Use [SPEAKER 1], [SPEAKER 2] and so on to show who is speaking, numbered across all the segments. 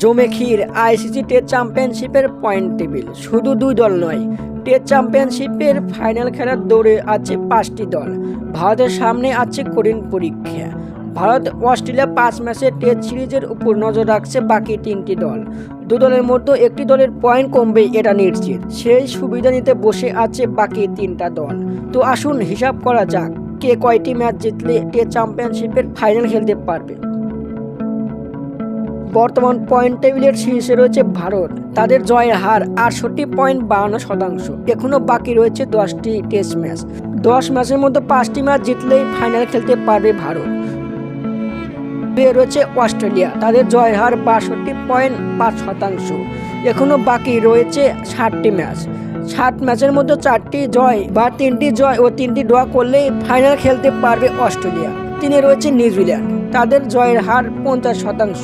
[SPEAKER 1] জমে ক্ষীর, ICC test চ্যাম্পিয়নশিপের পয়েন্ট টেবিল। শুধু দুই দল নয়, টেস্ট চ্যাম্পিয়নশিপের ফাইনাল খেলার দৌড়ে আছে পাঁচটি দল। ভারতের সামনে আছে কঠিন পরীক্ষা। ভারত, অস্ট্রেলিয়া পাঁচ ম্যাচের টেস্ট সিরিজের উপর নজর রাখছে বাকি তিনটি দল। দু দলের মধ্যে একটি দলের পয়েন্ট কমবে, এটা নিশ্চিত। সেই সুবিধা নিতে বসে আছে বাকি তিনটা দল। তো আসুন হিসাব করা যাক, কে কয়টি ম্যাচ জিতলে টেস্ট চ্যাম্পিয়নশিপের ফাইনাল খেলতে পারবে। বর্তমান পয়েন্ট টেবিলের শীর্ষে রয়েছে ভারত। তাদের জয়ের হার আটষট্টি পয়েন্ট বাহান্ন শতাংশ। এখনও বাকি রয়েছে দশটি টেস্ট ম্যাচ দশ ম্যাচের মধ্যে পাঁচটি ম্যাচ জিতলেই ফাইনাল খেলতে পারবে ভারত। রয়েছে অস্ট্রেলিয়া। তাদের জয়ের হার বাষট্টি পয়েন্ট পাঁচ শতাংশ। এখনও বাকি রয়েছে ষাটটি ম্যাচ ষাট ম্যাচের মধ্যে চারটি জয় বা তিনটি জয় ও তিনটি ড্র করলেই ফাইনাল খেলতে পারবে অস্ট্রেলিয়া। তিনে রয়েছে নিউজিল্যান্ড। তাদের জয়ের হার পঞ্চাশ শতাংশ।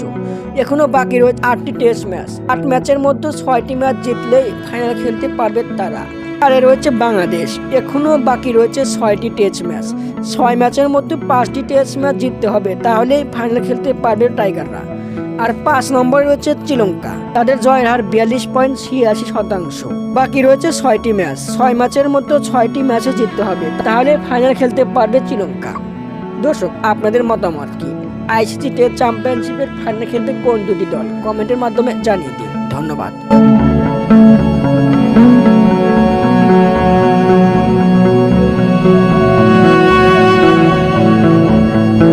[SPEAKER 1] এখনও বাকি রয়েছে আটটি টেস্ট ম্যাচ। আট ম্যাচের মধ্যে ছয়টি ম্যাচ জিতলেই ফাইনাল খেলতে পারবে তারা। আরে রয়েছে বাংলাদেশ। এখনও বাকি রয়েছে ছয়টি টেস্ট ম্যাচ। ছয় ম্যাচের মধ্যে পাঁচটি টেস্ট ম্যাচ জিততে হবে, তাহলেই ফাইনাল খেলতে পারবে টাইগাররা। আর পাঁচ নম্বরে রয়েছে শ্রীলঙ্কা। তাদের জয়ের হার বিয়াল্লিশ পয়েন্ট ছিয়াশি শতাংশ। বাকি রয়েছে ছয়টি ম্যাচ। ছয় ম্যাচের মধ্যে ছয়টি ম্যাচে জিততে হবে, তাহলে ফাইনাল খেলতে পারবে শ্রীলঙ্কা। দর্শক, আপনাদের মতামত কি? আইসিসি টেস্ট চ্যাম্পিয়নশিপের ফাইনাল খেলতে কোন দুটি দল? কমেন্টের মাধ্যমে জানিয়ে দিন। ধন্যবাদ।